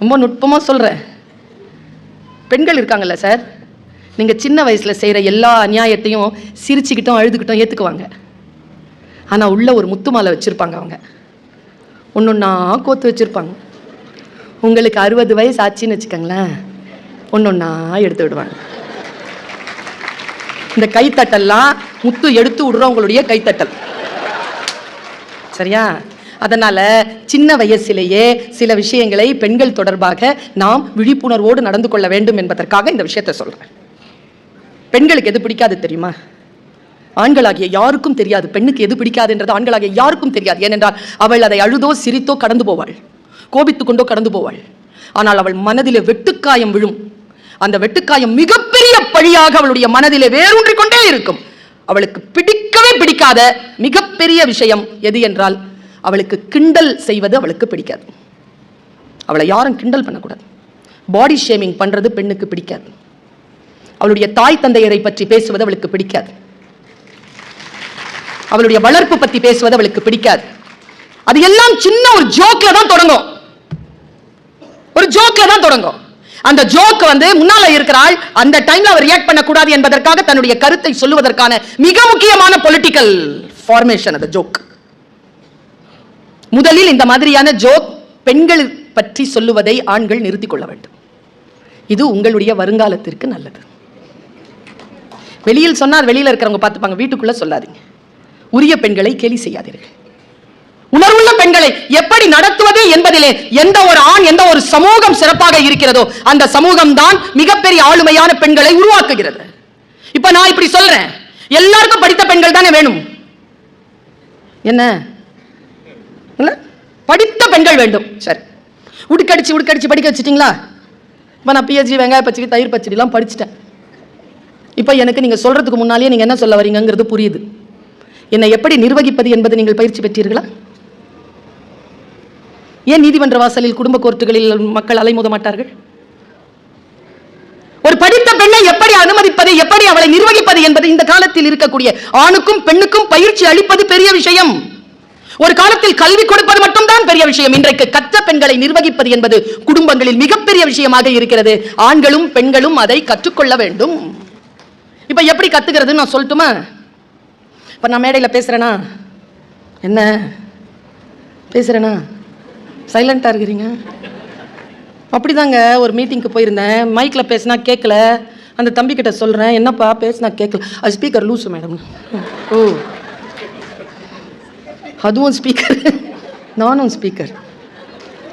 ரொம்ப நுட்பமாக சொல்கிறேன் பெண்கள் இருக்காங்கல்ல சார்? நீங்கள் சின்ன வயசில் செய்கிற எல்லா அநியாயத்தையும் சிரிச்சுக்கிட்டும் அழுதுகிட்டும் ஏற்றுக்குவாங்க ஆனால் உள்ள ஒரு முத்து மாலை வச்சுருப்பாங்க அவங்க. ஒன்று ஒன்றா கோத்து வச்சுருப்பாங்க. உங்களுக்கு அறுபது வயசு ஆச்சுன்னு வச்சுக்கோங்களேன். ஒன்று ஒன்றா எடுத்து விடுவாங்க. இந்த கைத்தட்டல்லாம் முத்து எடுத்து விடுறவங்களுடைய கைத்தட்டல். சரியா? அதனால சின்ன வயசிலேயே சில விஷயங்களை பெண்கள் தொடர்பாக நாம் விழிப்புணர்வோடு நடந்து கொள்ள வேண்டும் என்பதற்காக இந்த விஷயத்தை சொல்றேன். பெண்களுக்கு எது பிடிக்காது தெரியுமா? ஆண்களாகிய யாருக்கும் தெரியாது. பெண்ணுக்கு எது பிடிக்காதுன்றது ஆண்களாகிய யாருக்கும் தெரியாது. ஏனென்றால் அவள் அதை அழுதோ சிரித்தோ கடந்து போவாள். கோபித்து கொண்டோ கடந்து போவாள். ஆனால் அவள் மனதிலே வெட்டுக்காயம் விழும். அந்த வெட்டுக்காயம் மிகப்பெரிய பழியாக அவளுடைய மனதிலே வேரூன்றிக் கொண்டே இருக்கும். அவளுக்கு பிடிக்கவே பிடிக்காத மிகப்பெரிய விஷயம் எது என்றால் அவளுக்கு கிண்டல் செய்வது அவளுக்கு பிடிக்காது. அவளை யாரும் கிண்டல் பண்ணக்கூடாது. பாடி ஷேமிங் பண்ணுறது பெண்ணுக்கு பிடிக்காது. அவளுடைய தாய் தந்தையரை பற்றி பேசுவது அவளுக்கு பிடிக்காது. அவளுடைய வளர்ப்பு பற்றி பேசுவது அவளுக்கு பிடிக்காது. அது எல்லாம் சின்ன ஒரு ஜோக்ல தான் தொடங்கும். ஒரு ஜோக்ல தான் தொடங்கும். அந்த ஜோக் வந்து முன்னால இருக்கிறாள் அந்த டைம்ல அவர் ரியாக்ட் பண்ணக்கூடாது என்பதற்காக தன்னுடைய கருத்தை சொல்லுவதற்கான மிக முக்கியமான பொலிட்டிக்கல் ஃபார்மேஷன் அந்த ஜோக் முதலில் இந்த மாதிரியான ஜோக் பெண்கள் பற்றி சொல்லுவதை ஆண்கள் நிறுத்திக் கொள்ள வேண்டும். இது உங்களுடைய வருங்காலத்திற்கு நல்லது. வெளியில் சொன்னால் வெளியில இருக்கிறவங்க பார்த்துப்பாங்க வீட்டுக்குள்ள சொல்லாதீங்க. உரிய பெண்களை கேலி செய்யாதீர்கள். உணர்வுள்ள பெண்களை எப்படி நடத்துவது என்பதிலே எந்த ஒரு ஆண் எந்த ஒரு சமூகம் சிறப்பாக இருக்கிறதோ அந்த சமூகம் தான் மிகப்பெரிய ஆளுமையான பெண்களை உருவாக்குகிறது. இப்ப நான் இப்படி சொல்றேன். எல்லாருக்கும் படித்த பெண்கள் தானே வேணும். என்ன? படித்த பெண்கள் வேண்டும். சரி. உடுக்கடிச்சு உடுக்கடிச்சு படிக்க வச்சிட்டிங்களா? இப்போ நான் பிஹெச்டி வெங்காய பச்சடி தயிர் பச்சடிலாம் படிச்சிட்டேன். இப்போ எனக்கு நீங்கள் சொல்கிறதுக்கு முன்னாலேயே நீங்கள் என்ன சொல்ல வரீங்கிறது புரியுது. என்னை எப்படி நிர்வகிப்பது என்பது நீங்கள் பயிற்சி பெற்றீர்களா? ஏன் நீதிமன்ற வாசலில் குடும்ப கோர்ட்டுகளில் மக்கள் அலைமோத மாட்டார்கள்? ஒரு படித்த பெண்ணை எப்படி அனுமதிப்பது எப்படி அவளை நிர்வகிப்பது என்பது இந்த காலத்தில் இருக்கக்கூடிய ஆணுக்கும் பெண்ணுக்கும் பயிற்சி அளிப்பது பெரிய விஷயம். ஒரு காலத்தில் கல்வி கொடுப்பது மட்டும்தான் பெரிய விஷயம். இன்றைக்கு கற்ற பெண்களை நிர்வகிப்பது என்பது குடும்பங்களில் மிகப்பெரிய விஷயமாக இருக்கிறது. ஆண்களும் பெண்களும் அதை கற்றுக்கொள்ள வேண்டும். இப்ப எப்படி கத்துக்கிறது நான் சொல்லட்டுமா? இப்ப நான் மேடையில் பேசுறேனா? என்ன? பேசுறேனா? சைலண்டா இருக்கிறீங்க? அப்படிதாங்க ஒரு மீட்டிங்க்கு போயிருந்தேன். மைக்கில் பேசினா கேட்கல அந்த தம்பி கிட்ட சொல்கிறேன் என்னப்பா பேசினா கேட்கல அது ஸ்பீக்கர் லூசு மேடம் ஓ. அதுவும் ஸ்பீக்கர் நானும் ஸ்பீக்கர்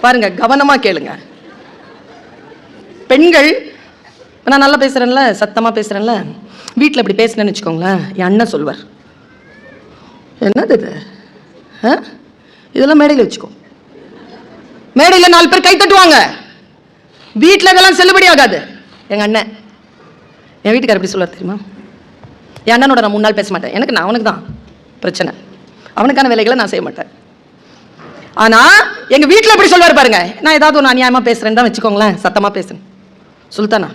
பாருங்க கவனமாக கேளுங்க. பெண்கள் நான் நல்லா பேசுகிறேன்ல சத்தமாக பேசுகிறேன்ல வீட்டில் இப்படி பேசுனேன்னு வச்சுக்கோங்களேன் என் அண்ணன் சொல்வார். என்னது இது? ஆ? இதெல்லாம் மேடையில் வச்சுக்கோ. மேடையில் நாலு பேர் கை தட்டுவாங்க. வீட்டில் இதெல்லாம் செல்லுபடி ஆகாது. எங்கள் அண்ணன். என் வீட்டுக்கார் எப்படி சொல்லுவார் தெரியுமா? என் அண்ணனோட நான் மூணு நாள் பேச மாட்டேன். எனக்கு நான் அவனுக்கு தான் பிரச்சனை. அவனுக்கான வேலைகளை நான் செய்ய மாட்டேன். ஆனா எங்க வீட்டில் எப்படி சொல்வார் பாருங்க. நான் ஏதாவது ஒன்று அநியாயமா பேசுறேன்னு தான் வச்சுக்கோங்களேன். சத்தமா பேசுறேன். சுல்தானா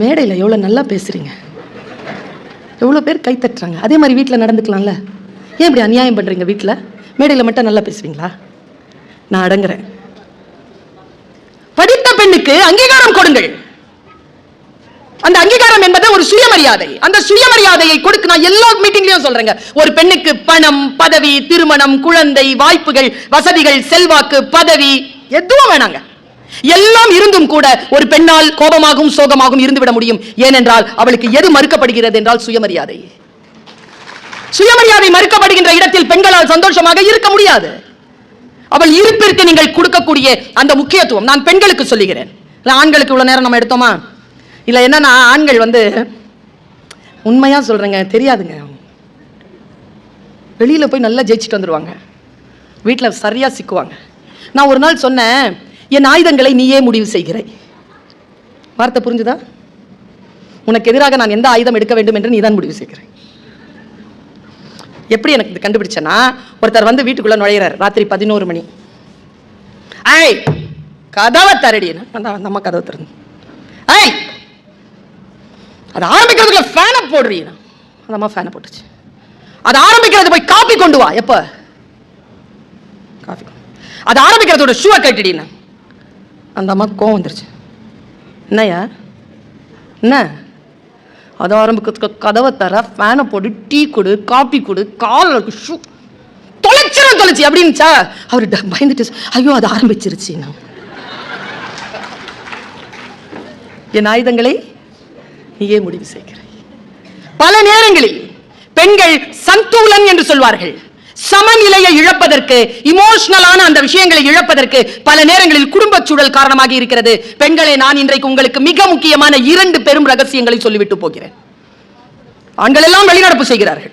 மேடையில் எவ்வளோ நல்லா பேசுறீங்க. எவ்வளோ பேர் கை தட்டுறாங்க. அதே மாதிரி வீட்டில் நடந்துக்கலாம்ல. ஏன் இப்படி அநியாயம் பண்ணுறீங்க வீட்டில் மேடையில் மட்டும் நல்லா பேசுவீங்களா? நான் அடங்குறேன். படித்த பெண்ணுக்கு அங்கீகாரம் கொடுங்கள். அந்த அங்கீகாரம் என்பது ஒரு சுயமரியாதை. அந்த சுயமரியாதையை கொடுக்க நான் எல்லா மீட்டிங்லயும் சொல்றேங்க. ஒரு பெண்ணுக்கு பணம் பதவி திருமணம் குழந்தை வாய்ப்புகள் வசதிகள் செல்வாக்கு பதவி எதுவும் வேணாங்க. எல்லாம் இருந்தும் கூட ஒரு பெண்ணால் கோபமாகவும் சோகமாகவும் இருந்து விட முடியும். ஏனென்றால் அவளுக்கு எது மறுக்கப்படுகிறது என்றால் சுயமரியாதை. சுயமரியாதை மறுக்கப்படுகின்ற இடத்தில் பெண்களால் சந்தோஷமாக இருக்க முடியாது. அவள் இருப்பிற்கு நீங்கள் கொடுக்கக்கூடிய அந்த முக்கியத்துவம் நான் பெண்களுக்கு சொல்லுகிறேன். ஆண்களுக்கு இவ்வளவு நேரம் நம்ம எடுத்தோமா? இல்லை என்னன்னா ஆண்கள் வந்து உண்மையாக சொல்கிறேங்க தெரியாதுங்க. வெளியில் போய் நல்லா ஜெயிச்சுட்டு வந்துடுவாங்க வீட்டில் சரியாக சிக்குவாங்க. நான் ஒரு நாள் சொன்னேன் என் ஆயுதங்களை நீயே முடிவு செய்கிறாய். வார்த்தை புரிஞ்சுதா? உனக்கு எதிராக நான் எந்த ஆயுதம் எடுக்க வேண்டும் என்று நீதான் முடிவு செய்கிறேன் எப்படி எனக்கு இது கண்டுபிடிச்சேன்னா ஒருத்தர் வந்து வீட்டுக்குள்ள நுழையிறார் ராத்திரி பதினோரு மணி. ஐய் கதவை தரடி. அந்த அம்மா கதவை திறந்து ஐய் அது ஆரம்பிக்கிறதுக்குள்ள ஃபேனை போடுறீங்க. அந்த அம்மா ஃபேனை போட்டுச்சு. அது ஆரம்பிக்கிறது போய் காப்பி கொண்டு வா. எப்போ? காஃபி அது ஆரம்பிக்கிறதோட ஷூவை கட்டிடினா அந்த அம்மா கோவம் வந்துருச்சு. என்னய்யா என்ன? அது ஆரம்பிக்கிறதுக்கு கதவை தர ஃபேனை போடு டீ கொடு காப்பி கொடு கால் ஷூ தொலைச்சிரும் தொலைச்சி. அப்படின்னுச்சா அவர் ட- பயந்துட்டு ஐயோ அது ஆரம்பிச்சிருச்சு. நான் என் ஆயுதங்களை நீயே முடிவு செய்கிறாய். பல நேரங்களில் பெண்கள் சந்தூலன் என்று சொல்வார்கள். சமநிலையை இழப்பதற்கு இமோஷனலான அந்த விஷயங்களை இழப்பதற்கு பல நேரங்களில் குடும்ப சூழல் காரணமாக இருக்கிறது. பெண்களை நான் இன்றைக்கு உங்களுக்கு மிக முக்கியமான இரண்டு பெரும் ரகசியங்களை சொல்லிவிட்டு போகிறேன். ஆண்கள் எல்லாம் வெளிநடப்பு செய்கிறார்கள்.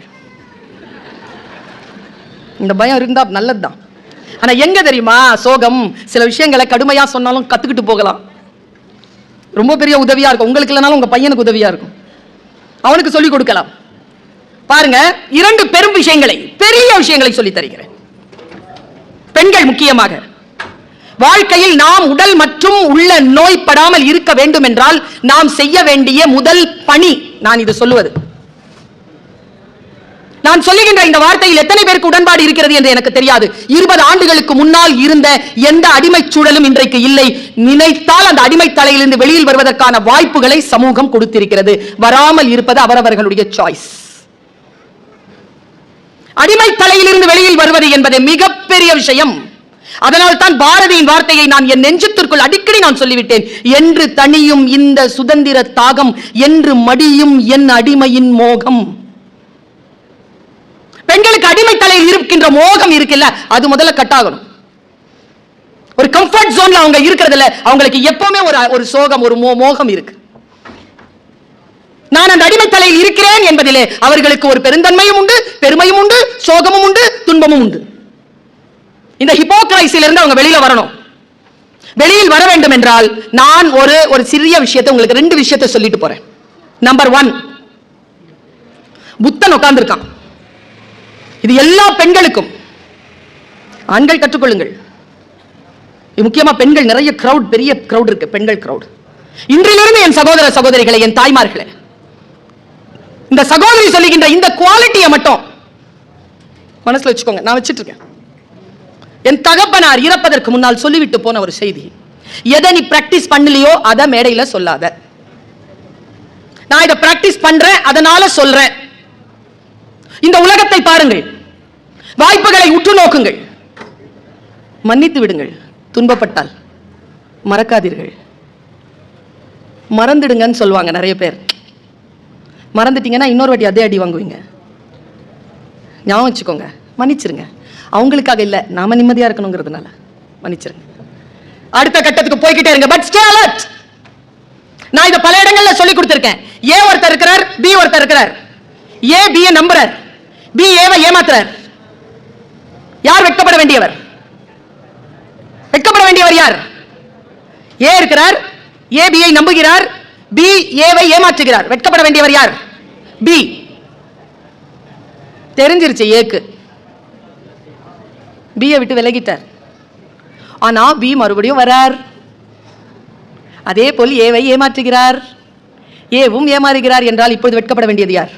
இந்த பயம் இருந்தா நல்லதுதான். ஆனா எங்க தெரியுமா? சோகம். சில விஷயங்களை கடுமையா சொன்னாலும் கத்துக்கிட்டு போகலாம். ரொம்ப பெரிய உதவியாக இருக்கும். உங்களுக்கு இல்லைனாலும் உங்கள் பையனுக்கு உதவியாக இருக்கும். அவனுக்கு சொல்லிக் கொடுக்கலாம். பாருங்க இரண்டு பெரும் விஷயங்களை பெரிய விஷயங்களை சொல்லி தருகிறேன். பெண்கள் முக்கியமாக வாழ்க்கையில் நாம் உடல் மற்றும் உள்ள நோய்படாமல் இருக்க வேண்டும் என்றால் நாம் செய்ய வேண்டிய முதல் பணி நான் இது சொல்லுவது. நான் சொல்லுகின்ற இந்த வார்த்தையில் எத்தனை பேருக்கு உடன்பாடு இருக்கிறது என்று எனக்கு தெரியாது. இருபது ஆண்டுகளுக்கு முன்னால் இருந்த எந்த அடிமை சூழலும் இன்றைக்கு இல்லை. நினைத்தால் அந்த அடிமை தலையிலிருந்து வெளியில் வருவதற்கான வாய்ப்புகளை சமூகம் கொடுத்திருக்கிறது. வராமல் இருப்பது அவரவர்களுடைய சாய்ஸ் அடிமை தலையிலிருந்து வெளியில் வருவது என்பது மிகப்பெரிய விஷயம். அதனால் தான் பாரதியின் வார்த்தையை நான் என் நெஞ்சத்திற்குள் அடிக்கடி நான் சொல்லிவிட்டேன். என்று தனியும் இந்த சுதந்திர தாகம் என்று மடியும் என் அடிமையின் மோகம். பெண்களுக்கு அடிமை தலையில் இருக்கின்ற மோகம் இருக்குல்ல அது முதல்ல கட் ஆகணும். ஒரு கம்ஃபர்ட் ஜோன்ல அவங்க இருக்கிறதுல அவங்களுக்கு எப்பவுமே ஒரு ஒரு சோகம் ஒரு மோ- மோகம் இருக்கு. நான் அந்த அடிமை தலையில் இருக்கிறேன் என்பதிலே அவர்களுக்கு ஒரு பெருந்தன்மையும் உண்டு பெருமையும் உண்டு சோகமும் உண்டு துன்பமும் உண்டு. இந்த ஹிப்போக்ரைசிலிருந்து அவங்க வெளியில வரணும். வெளியில் வர வேண்டும் என்றால் நான் ஒரு ஒரு சிறிய விஷயத்தை உங்களுக்கு ரெண்டு விஷயத்தை சொல்லிட்டு போறேன். நம்பர் ஒன் புத்தன் உட்கார்ந்துருக்கான். இது எல்லா பெண்களுக்கும். ஆண்கள் கற்றுக்கொள்ளுங்கள். முக்கியமா பெண்கள் நிறைய கிரவுட் பெரிய கிரௌட் இருக்கு பெண்கள் கிரௌட் இன்றிலிருந்து என் சகோதர சகோதரிகளை என் தாய்மார்களே இந்த சகோதரி சொல்லுகின்ற இந்த குவாலிட்டியை மட்டும் மனசுல வச்சுக்கோங்க. நான் வச்சிட்டு இருக்கேன் என் தகப்பனார் இறப்பதற்கு முன்னால் சொல்லிவிட்டு போன ஒரு செய்தி. எதை நீ பிராக்டிஸ் பண்ணலையோ அதை மேடையில சொல்லாத. நான் இதை பிராக்டிஸ் பண்றேன் அதனால சொல்றேன். இந்த உலகத்தை பாருங்கள். வாய்ப்புகளை உற்று நோக்குங்கள். மன்னித்து விடுங்கள். துன்பப்பட்டால் மறக்காதீர்கள். மறந்துடுங்கன்னு சொல்லுவாங்க நிறைய பேர். மறந்துட்டீங்கன்னா இன்னொரு வாட்டி அதே அடி வாங்குவீங்க. ஞாபகம் வச்சுக்கோங்க. மன்னிச்சிருங்க. அவங்களுக்காக இல்லை நாம நிம்மதியா இருக்கணுங்கிறதுனால. மன்னிச்சிருங்க. அடுத்த கட்டத்துக்கு போய்கிட்டே இருங்க. பட் ஸ்டே அலர்ட் நான் இதை பல இடங்கள்ல சொல்லி கொடுத்துருக்கேன். ஏ ஒருத்தர் இருக்கிறார் பி ஒருத்தர் இருக்கிறார். ஏ பி நம்புறார். பி ஏவை ஏமாத்துறார். யார் வெட்கப்பட வேண்டியவர்? வெட்கப்பட வேண்டியவர் யார்? ஏ இருக்கிறார் ஏ பியை நம்புகிறார் பி ஏவை ஏமாற்றுகிறார். வெட்கப்பட வேண்டியவர் யார்? பி. தெரிஞ்சிருச்சு ஏக்கு. பியை விட்டு விலகிட்டார். ஆனா பி மறுபடியும் வரார். அதே போல் ஏவை ஏமாற்றுகிறார். ஏவும் ஏமாறுகிறார் என்றால் இப்பொழுது வெட்கப்பட வேண்டியது யார்?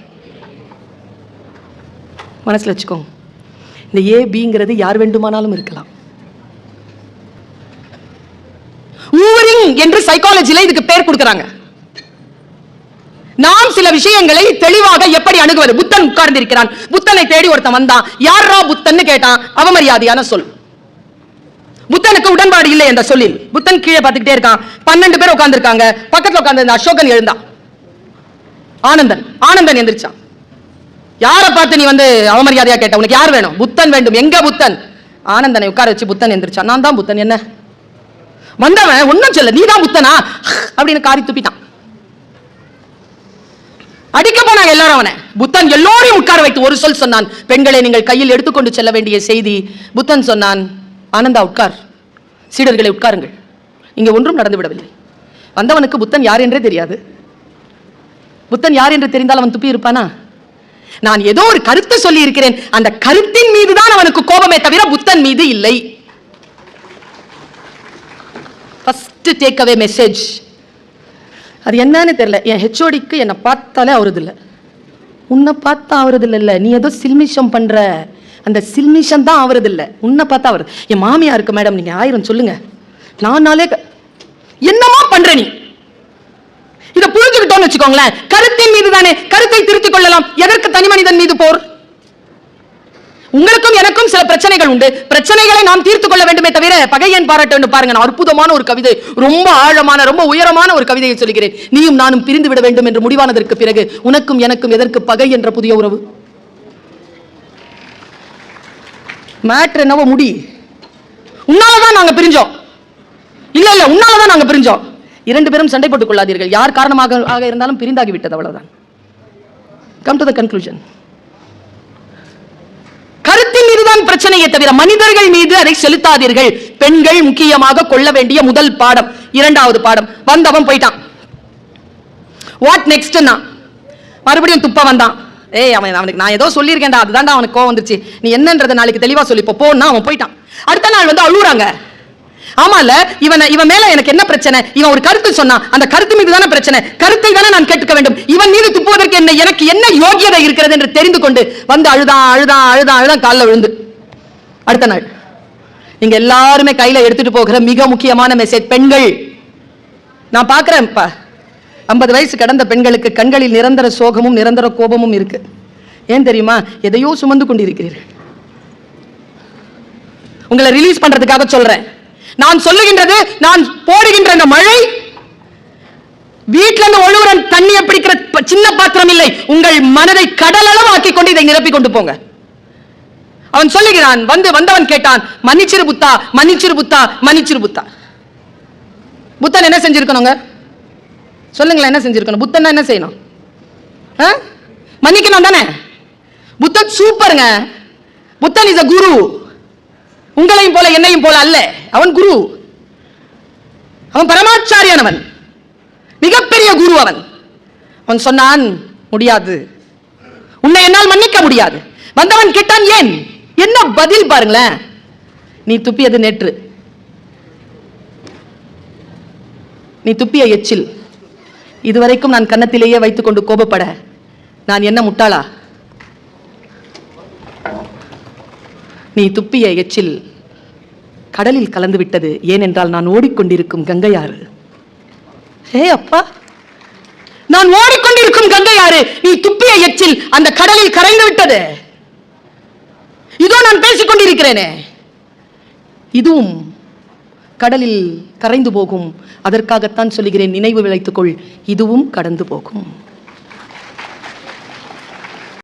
மனசுல வச்சுக்கோங்க. இந்த ஏ பிங்கிறது யார் வேண்டுமானாலும் இருக்கலாம். ஊரிங் என்று சைக்காலஜில இதுக்கு பேர் கொடுக்கறாங்க. நாம் சில விஷயங்களை தெளிவாக எப்படி அணுகுவது? புத்தன் உட்கார்ந்திருக்கிறான். புத்தனை தேடி ஒருத்தன் வந்தான். யாரா புத்தன்னு கேட்டான். அவமரியாதையான சொல். புத்தனுக்கு உடன்பாடு இல்லை என்ற சொல்லில். புத்தன் கீழே பார்த்துக்கிட்டே இருக்கான். பன்னெண்டு பேர் உட்கார்ந்திருக்காங்க. பக்கத்துல உட்கார்ந்து அசோகன் எழுந்தான். ஆனந்தன். ஆனந்தன் எந்திரிச்சான். யாரை பார்த்து நீ வந்து அவமரியாதையா கேட்ட? உனக்கு யார் வேணும்? புத்தன் வேண்டும். எங்க புத்தன்? ஆனந்தனை உட்கார வச்சு புத்தன் எந்திரிச்சான். நான் தான் புத்தன். என்ன? வந்தவன். ஒன்னும் சொல்ல. நீ தான் புத்தனா? அப்படின்னு காரி துப்பிட்டான். அடிக்க போனாங்க எல்லாரும் அவனை. புத்தன் எல்லோரையும் உட்கார வைத்து ஒரு சொல் சொன்னான். பெண்களை நீங்கள் கையில் எடுத்துக்கொண்டு செல்ல வேண்டிய செய்தி புத்தன் சொன்னான். ஆனந்தா உட்கார். சீடர்களை உட்காருங்கள். இங்கே ஒன்றும் நடந்து விடவில்லை. வந்தவனுக்கு புத்தன் யார் என்றே தெரியாது. புத்தன் யார் என்று தெரிந்தால் அவன் துப்பி இருப்பானா நான் ஏதோ ஒரு கருத்தை சொல்லி இருக்கிறேன் அந்த கருத்தின் மீதுதான் அவனுக்கு கோபமே தவிர புத்தன் மீது இல்லை. ஃபர்ஸ்ட் டேக் அவே மெசேஜ் அது என்னன்னு தெரியல. என் ஹெச்ஓடிக்கு என்னை பார்த்தாலே அவரது இல்லை உன்னை பார்த்தா அவரது இல்ல நீ ஏதோ சில்மிஷம் பண்ற. அந்த சில்மிஷம் தான் அவரது இல்லை உன்னை பார்த்தா அவர் என் மாமியா இருக்கு மேடம் நீங்க ஆயிரம் சொல்லுங்க. நானாலே என்னமா பண்ற நீ? இதை போர்னு வச்சுக்கோங்களேன். கருத்தின் மீது தானே. கருத்தை திருத்திக் கொள்ளலாம். எதற்கு தனி மனிதன் மீது போர்? உங்களுக்கும் எனக்கும் சில பிரச்சனைகள் உண்டு. பிரச்சனைகளை நாம் தீர்த்து கொள்ள வேண்டுமே தவிர பகையன் பாராட்ட வேண்டும் பாருங்க நான் அற்புதமான ஒரு கவிதை ரொம்ப ஆழமான ரொம்ப உயரமான ஒரு கவிதையை சொல்கிறேன். நீயும் நானும் பிரிந்து விட வேண்டும் என்று முடிவானதற்கு பிறகு உனக்கும் எனக்கும் எதற்கு பகை என்ற புதிய உறவு? மேட்ரு என்னவோ முடி. உன்னாலதான் நாங்க பிரிஞ்சோம். இல்ல இல்ல உன்னாலதான் நாங்க பிரிஞ்சோம். இரண்டு பேரும் சண்டை போட்டுக் கொள்ளாதீர்கள் யார் காரணமாக ஆக இருந்தாலும் பிரிந்தாகி விட்டது அவ்வளவுதான். கம் டு த கன்க்ளூஷன் கருத்தின் மீதுதான் பிரச்சனையை தவிர மனிதர்கள் மீது அதை செலுத்தாதீர்கள். பெண்கள் முக்கியமாக கொள்ள வேண்டிய முதல் பாடம் இரண்டாவது பாடம். வந்தவன் போயிட்டான். வாட் நெக்ஸ்ட் மறுபடியும் துப்ப வந்தான். ஏய் அவன் அவனுக்கு நான் ஏதோ சொல்லியிருக்கேன்டா. அதுதான்டா அவனுக்கு கோவம் வந்துருச்சு. நீ என்னன்றதை நாளைக்கு தெளிவா சொல்லி போனா போன்னா அவன் போயிட்டான். அடுத்த நாள் வந்து அழுகுறாங்க ஆமால இவன் இவன் மேல எனக்கு என்ன பிரச்சனை? இவன் ஒரு கருத்து சொன்னான் அந்த கருத்து மீது தானே பிரச்சனை. கருத்தை தானே நான் கேட்டுக்க வேண்டும். இவன் மீது துப்புவதற்கு என்ன எனக்கு என்ன யோகியதை இருக்கிறது என்று தெரிந்து கொண்டு வந்து அழுதான் அழுதான் அழுதான் அழுதான் காலில் விழுந்து. அடுத்த நாள். நீங்க எல்லாருமே கையில எடுத்துட்டு போகிற மிக முக்கியமான மெசேஜ் பெண்கள். நான் பார்க்கிறேன் ஐம்பது வயசு கடந்த பெண்களுக்கு கண்களில் நிரந்தர சோகமும் நிரந்தர கோபமும் இருக்கு. ஏன் தெரியுமா? எதையோ சுமந்து கொண்டிருக்கிறீர்கள். உங்களை ரிலீஸ் பண்றதுக்காக சொல்றேன். நான் சொல்லுகின்றது நான் போடுகின்ற இந்த மழை வீட்ல இருந்து ஒழுகுற தண்ணியை பிடிக்கிற ப- சின்ன பாத்திரம் இல்லை. உங்கள் மனதை கடலளவு ஆக்கி கொண்டு இதை நிரப்பி கொண்டு போங்க. அவன் சொல்லுகிறான் வந்து வந்தவன் கேட்டான் மன்னிச்சிரு புத்தா மன்னிச்சிரு புத்தா மன்னிச்சிரு புத்தா. புத்தன் என்ன செஞ்சிருக்கணுங்க? சொல்லுங்களேன் என்ன செஞ்சிருக்கணும்? புத்தன் என்ன செய்யணும்? ஆ? மன்னிக்கணும் தானே? புத்தன் சூப்பருங்க. புத்தன் இஸ் அ குரு உங்களையும் போல என்னையும் போல அல்ல. அவன் குரு. அவன் பரமாச்சாரியானவன். மிகப்பெரிய குரு அவன். அவன் சொன்னான் முடியாது. உன்னை என்னால் மன்னிக்க முடியாது. வந்தவன் கேட்டான் ஏன்? என்ன பதில் பாருங்களேன். நீ துப்பியது நேற்று. நீ துப்பிய எச்சில். இதுவரைக்கும் நான் கன்னத்திலேயே வைத்துக்கொண்டு கோபப்பட. நான் என்ன முட்டாளா? நீ துப்பிய எச்சில் கடலில் கலந்துவிட்டது. ஏனென்றால் நான் ஓடிக்கொண்டிருக்கும் கங்கையாறு. ஹே அப்பா! நான் ஓடிக்கொண்டிருக்கும் கங்கையாறு. நீ துப்பிய எச்சில் அந்த கடலில் கரைந்து விட்டது இதோ நான் பேசிக் கொண்டிருக்கிறேனே இதுவும் கடலில் கரைந்து போகும். அதற்காகத்தான் சொல்லுகிறேன் நினைவு விளைத்துக்கொள். இதுவும் கடந்து போகும்.